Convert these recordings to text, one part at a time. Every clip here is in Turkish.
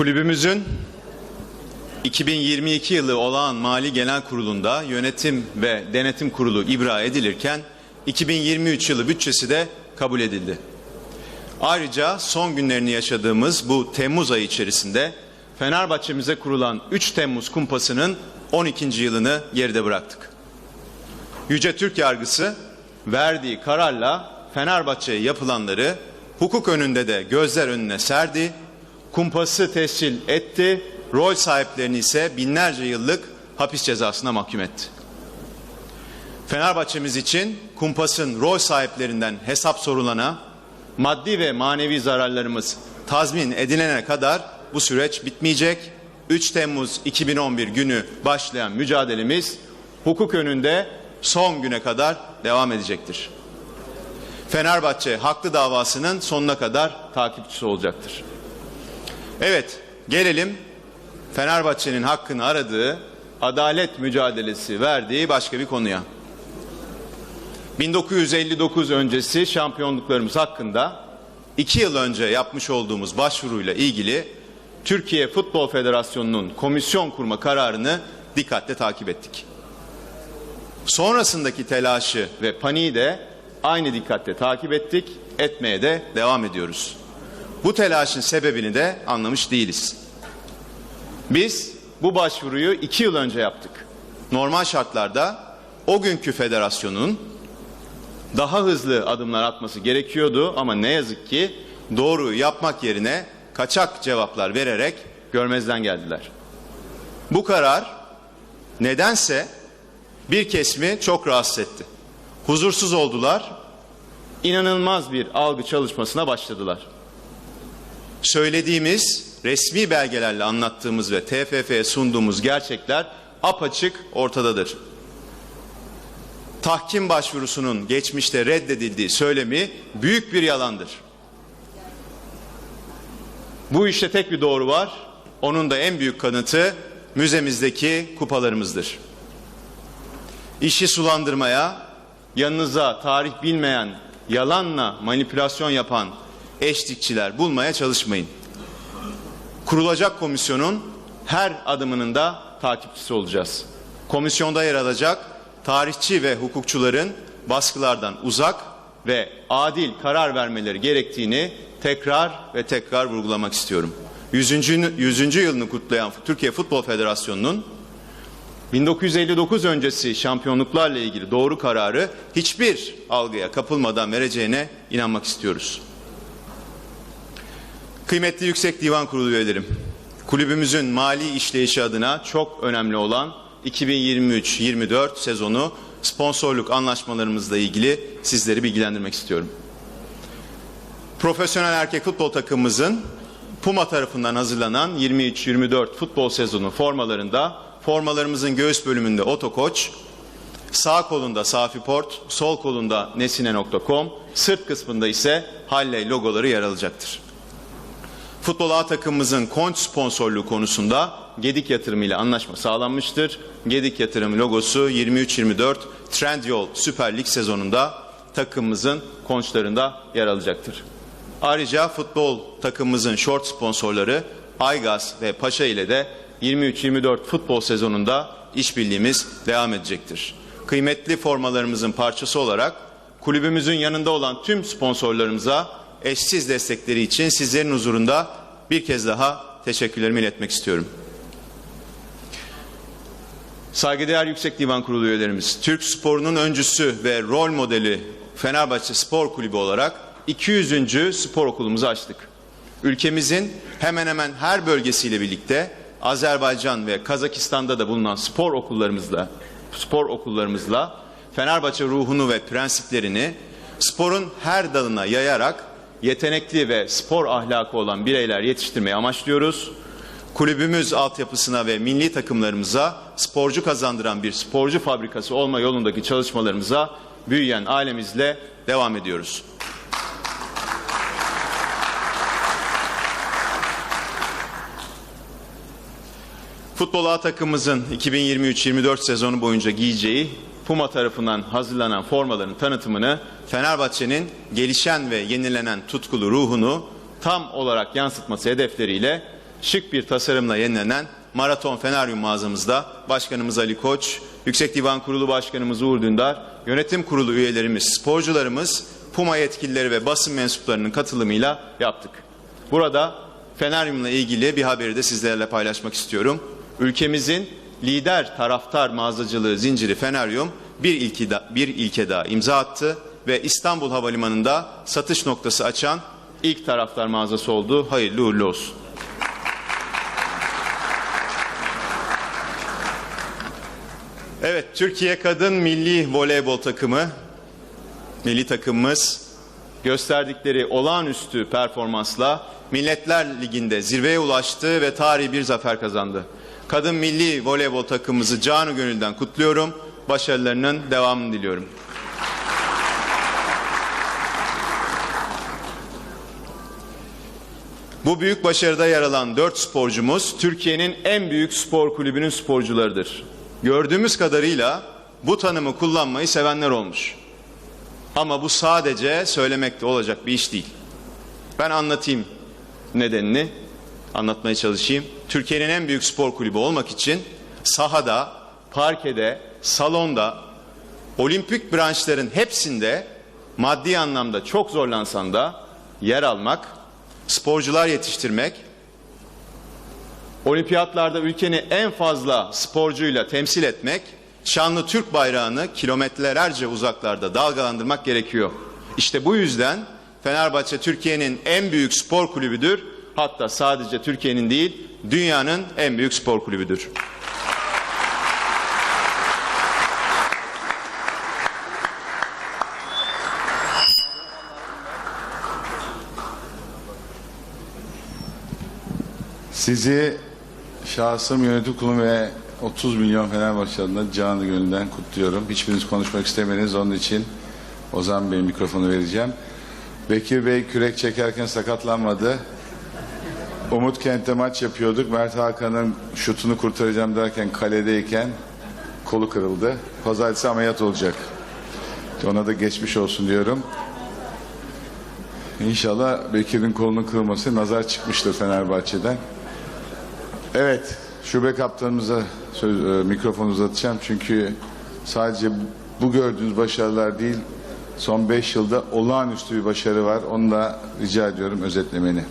Kulübümüzün 2022 yılı olağan Mali Genel Kurulu'nda yönetim ve denetim kurulu ibra edilirken 2023 yılı bütçesi de kabul edildi. Ayrıca son günlerini yaşadığımız bu Temmuz ayı içerisinde Fenerbahçe'mize kurulan 3 Temmuz kumpasının 12. yılını geride bıraktık. Yüce Türk yargısı verdiği kararla Fenerbahçe'ye yapılanları hukuk önünde de gözler önüne serdi, kumpası tescil etti, rol sahiplerini ise binlerce yıllık hapis cezasına mahkum etti. Fenerbahçemiz için kumpasın rol sahiplerinden hesap sorulana, maddi ve manevi zararlarımız tazmin edilene kadar bu süreç bitmeyecek. 3 Temmuz 2011 günü başlayan mücadelemiz hukuk önünde son güne kadar devam edecektir. Fenerbahçe haklı davasının sonuna kadar takipçisi olacaktır. Evet, gelelim Fenerbahçe'nin hakkını aradığı, adalet mücadelesi verdiği başka bir konuya. 1959 öncesi şampiyonluklarımız hakkında iki yıl önce yapmış olduğumuz başvuruyla ilgili Türkiye Futbol Federasyonu'nun komisyon kurma kararını dikkatle takip ettik. Sonrasındaki telaşı ve paniği de aynı dikkatle takip ettik, etmeye de devam ediyoruz. Bu telaşın sebebini de anlamış değiliz. Biz bu başvuruyu iki yıl önce yaptık. Normal şartlarda o günkü federasyonun daha hızlı adımlar atması gerekiyordu ama ne yazık ki doğruyu yapmak yerine kaçak cevaplar vererek görmezden geldiler. Bu karar nedense bir kesimi çok rahatsız etti. Huzursuz oldular, inanılmaz bir algı çalışmasına başladılar. Söylediğimiz, resmi belgelerle anlattığımız ve TFF'ye sunduğumuz gerçekler apaçık ortadadır. Tahkim başvurusunun geçmişte reddedildiği söylemi büyük bir yalandır. Bu işte tek bir doğru var. Onun da en büyük kanıtı müzemizdeki kupalarımızdır. İşi sulandırmaya, yanınıza tarih bilmeyen, yalanla manipülasyon yapan eşlikçiler bulmaya çalışmayın. Kurulacak komisyonun her adımının da takipçisi olacağız. Komisyonda yer alacak tarihçi ve hukukçuların baskılardan uzak ve adil karar vermeleri gerektiğini tekrar ve tekrar vurgulamak istiyorum. 100. 100. yılını kutlayan Türkiye Futbol Federasyonu'nun 1959 öncesi şampiyonluklarla ilgili doğru kararı hiçbir algıya kapılmadan vereceğine inanmak istiyoruz. Kıymetli Yüksek Divan Kurulu üyelerim, kulübümüzün mali işleyişi adına çok önemli olan 2023-24 sezonu sponsorluk anlaşmalarımızla ilgili sizleri bilgilendirmek istiyorum. Profesyonel erkek futbol takımımızın Puma tarafından hazırlanan 23-24 futbol sezonu formalarında formalarımızın göğüs bölümünde Otokoç, sağ kolunda Safiport, sol kolunda Nesine.com, sırt kısmında ise Halley logoları yer alacaktır. Futbol A takımımızın konç sponsorluğu konusunda Gedik Yatırım ile anlaşma sağlanmıştır. Gedik Yatırım logosu 23-24 Trendyol Süper Lig sezonunda takımımızın konçlarında yer alacaktır. Ayrıca futbol takımımızın short sponsorları Aygaz ve Paşa ile de 23-24 futbol sezonunda işbirliğimiz devam edecektir. Kıymetli formalarımızın parçası olarak kulübümüzün yanında olan tüm sponsorlarımıza eşsiz destekleri için sizlerin huzurunda bir kez daha teşekkürlerimi iletmek istiyorum. Saygıdeğer Yüksek Divan Kurulu üyelerimiz, Türk sporunun öncüsü ve rol modeli Fenerbahçe Spor Kulübü olarak 200. spor okulumuzu açtık. Ülkemizin hemen hemen her bölgesiyle birlikte Azerbaycan ve Kazakistan'da da bulunan spor okullarımızla spor okullarımızla Fenerbahçe ruhunu ve prensiplerini sporun her dalına yayarak yetenekli ve spor ahlakı olan bireyler yetiştirmeyi amaçlıyoruz. Kulübümüz altyapısına ve milli takımlarımıza sporcu kazandıran bir sporcu fabrikası olma yolundaki çalışmalarımıza büyüyen ailemizle devam ediyoruz. Futbol A takımımızın 2023-24 sezonu boyunca giyeceği Puma tarafından hazırlanan formaların tanıtımını Fenerbahçe'nin gelişen ve yenilenen tutkulu ruhunu tam olarak yansıtması hedefleriyle şık bir tasarımla yenilenen Maraton Feneryum mağazamızda Başkanımız Ali Koç, Yüksek Divan Kurulu Başkanımız Uğur Dündar, yönetim kurulu üyelerimiz, sporcularımız, Puma yetkilileri ve basın mensuplarının katılımıyla yaptık. Burada Feneryum'la ilgili bir haberi de sizlerle paylaşmak istiyorum. Ülkemizin lider taraftar mağazacılığı zinciri Feneryum bir ilke, da- bir ilke daha imza attı ve İstanbul Havalimanı'nda satış noktası açan ilk taraftar mağazası oldu. Hayırlı uğurlu olsun. Evet, Türkiye Kadın Milli Voleybol takımı, milli takımımız gösterdikleri olağanüstü performansla Milletler Ligi'nde zirveye ulaştı ve tarihi bir zafer kazandı. Kadın Milli Voleybol takımımızı canı gönülden kutluyorum. Başarılarının devamını diliyorum. Bu büyük başarıda yer alan dört sporcumuz Türkiye'nin en büyük spor kulübünün sporcularıdır. Gördüğümüz kadarıyla bu tanımı kullanmayı sevenler olmuş. Ama bu sadece söylemekte olacak bir iş değil. Ben anlatayım nedenini, anlatmaya çalışayım. Türkiye'nin en büyük spor kulübü olmak için sahada, parkede, salonda, olimpik branşların hepsinde maddi anlamda çok zorlansan da yer almak, sporcular yetiştirmek, olimpiyatlarda ülkeni en fazla sporcuyla temsil etmek, şanlı Türk bayrağını kilometrelerce uzaklarda dalgalandırmak gerekiyor. İşte bu yüzden Fenerbahçe Türkiye'nin en büyük spor kulübüdür. Hatta sadece Türkiye'nin değil, dünyanın en büyük spor kulübüdür. Sizi şahsım yönetim kurulu ve 30 milyon Fenerbahçe adına canı gönülden kutluyorum. Hiçbiriniz konuşmak istemediniz onun için Ozan Bey mikrofonu vereceğim. Bekir Bey kürek çekerken sakatlanmadı. Umut Kent'te maç yapıyorduk. Mert Hakan'ın şutunu kurtaracağım derken kaledeyken kolu kırıldı. Pazartesi ameliyat olacak. Ona da geçmiş olsun diyorum. İnşallah Bekir'in kolunun kırılması nazar çıkmıştır Fenerbahçe'den. Evet, şube kaptanımıza söz, e, mikrofonu uzatacağım çünkü sadece bu gördüğünüz başarılar değil, son 5 yılda olağanüstü bir başarı var. Onu da rica ediyorum özetlemeni.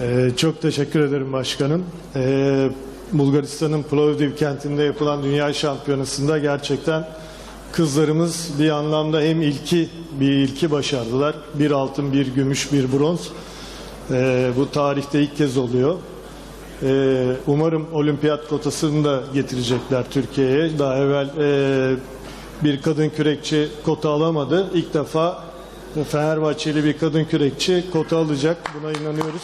Ee, çok teşekkür ederim başkanım. Ee, Bulgaristan'ın Plovdiv kentinde yapılan Dünya Şampiyonası'nda gerçekten kızlarımız bir anlamda hem ilki bir ilki başardılar. Bir altın, bir gümüş, bir bronz. Ee, bu tarihte ilk kez oluyor. Ee, umarım olimpiyat kotasını da getirecekler Türkiye'ye. Daha evvel e, bir kadın kürekçi kota alamadı. İlk defa Fenerbahçeli bir kadın kürekçi kota alacak. Buna inanıyoruz.